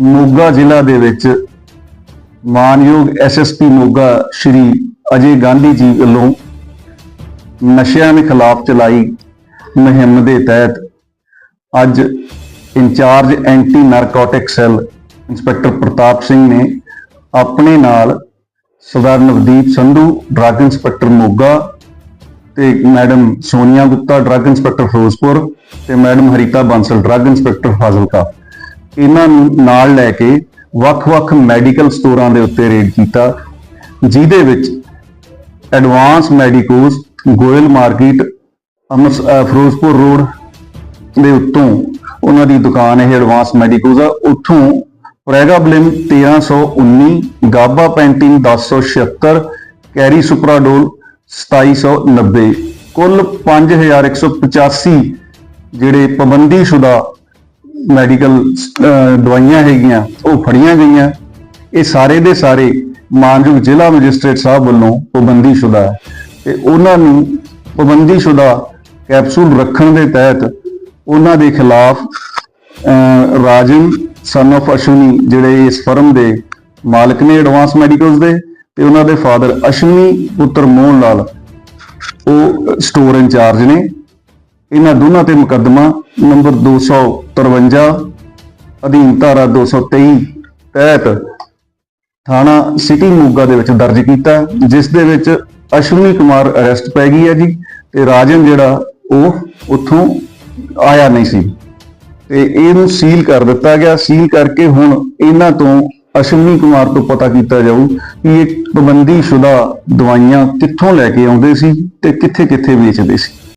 ਮੋਗਾ ਜ਼ਿਲ੍ਹਾ ਦੇ ਵਿੱਚ ਮਾਨਯੋਗ ਐਸਐਸਪੀ ਮੋਗਾ ਸ਼੍ਰੀ ਅਜੇ ਗਾਂਧੀ ਜੀ ਵੱਲੋਂ ਨਸ਼ਿਆਂ ਦੇ ਖਿਲਾਫ ਚਲਾਈ ਮੁਹਿੰਮ ਦੇ ਤਹਿਤ ਅੱਜ incharge anti narcotic cell inspector Pratap Singh ਨੇ ਆਪਣੇ ਨਾਲ ਸਰਦਾਰ ਨਵਦੀਪ ਸੰਧੂ, ਡਰੱਗ ਇੰਸਪੈਕਟਰ ਮੋਗਾ ਤੇ madam Sonia Gupta, drug inspector Ferozepur ਤੇ madam Harita Bansal, drug inspector Fazilka. ਇਹਨਾਂ ਨੂੰ ਨਾਲ ਲੈ ਕੇ ਵੱਖ-ਵੱਖ ਮੈਡੀਕਲ ਸਟੋਰਾਂ ਦੇ ਉੱਤੇ ਰੇਡ ਕੀਤਾ, ਜਿਹਦੇ ਵਿੱਚ advance medicos Goyal market Amrit Ferozepur road ਦੇ ਉੱਤੋਂ ਉਹਨਾਂ ਦੀ ਦੁਕਾਨ ਹੈ ਐਡਵਾਂਸ ਮੈਡੀਕੋਸ ਆ, ਉੱਥੋਂ ਪ੍ਰੈਗਾਬਲਿਮ 1319 ਗਾਬਾ ਪੈਂਟਿੰਗ 1076 ਕੈਰੀ ਸੁਪਰਾਡੋਲ 2790 ਕੁੱਲ 5185 ਜਿਹੜੇ ਪਾਬੰਦੀਸ਼ੁਦਾ ਮੈਡੀਕਲ ਦਵਾਈਆਂ ਹੈਗੀਆਂ, ਉਹ ਫੜੀਆਂ ਗਈਆਂ। ਇਹ ਸਾਰੇ ਦੇ ਸਾਰੇ ਮਾਨਯੋਗ ਜ਼ਿਲ੍ਹਾ ਮੈਜਿਸਟ੍ਰੇਟ ਸਾਹਿਬ ਵੱਲੋਂ ਪਾਬੰਦੀਸ਼ੁਦਾ ਹੈ। ਤੇ ਉਹਨਾਂ ਨੂੰ ਪਾਬੰਦੀਸ਼ੁਦਾ ਕੈਪਸੂਲ ਰੱਖਣ ਦੇ ਤਹਿਤ ਉਹਨਾਂ ਦੇ ਖਿਲਾਫ ਰਾਜਨ ਸਨ of ਅਸ਼ਵਨੀ ਜਿਹੜੇ ਇਸ ਫਰਮ ਦੇ ਮਾਲਕ ਨੇ ਐਡਵਾਂਸ ਮੈਡੀਕਲਸ ਦੇ ਤੇ ਉਹਨਾਂ ਦੇ ਫਾਦਰ ਅਸ਼ਵਨੀ ਪੁੱਤਰ ਮੋਹਨ ਲਾਲ ਉਹ ਸਟੋਰ ਇੰਚਾਰਜ ਨੇ। ਇਹਨਾਂ ਦੋਨਾਂ ਤੇ ਮੁਕੱਦਮਾ ਨੰਬਰ 253 ਅਧੀਨ ਧਾਰਾ 223 ਤਹਿਤ ਥਾਣਾ ਸਿਟੀ ਮੋਗਾ ਦੇ ਵਿੱਚ ਦਰਜ ਕੀਤਾ ਜਿਸ ਦੇ ਵਿੱਚ ਅਸ਼ਵਨੀ ਕੁਮਾਰ ਅਰੈਸਟ ਪੈ ਗਈ ਹੈ ਜੀ ਤੇ ਰਾਜਨ ਜਿਹੜਾ ਉਹ ਉੱਥੋਂ ਆਇਆ ਨਹੀਂ ਸੀ। ਤੇ ਇਹਨੂੰ ਸੀਲ ਕਰ ਦਿੱਤਾ ਗਿਆ। ਸੀਲ ਕਰਕੇ ਹੁਣ ਇਹਨਾਂ ਤੋਂ ਅਸ਼ਵਨੀ ਕੁਮਾਰ ਤੋਂ ਪਤਾ ਕੀਤਾ ਜਾਊ ਕਿ ਇਹ ਪਾਬੰਦੀਸ਼ੁਦਾ ਦਵਾਈਆਂ ਕਿੱਥੋਂ ਲੈ ਕੇ ਆਉਂਦੇ ਸੀ ਤੇ ਕਿੱਥੇ-ਕਿੱਥੇ ਵੇਚਦੇ ਸੀ।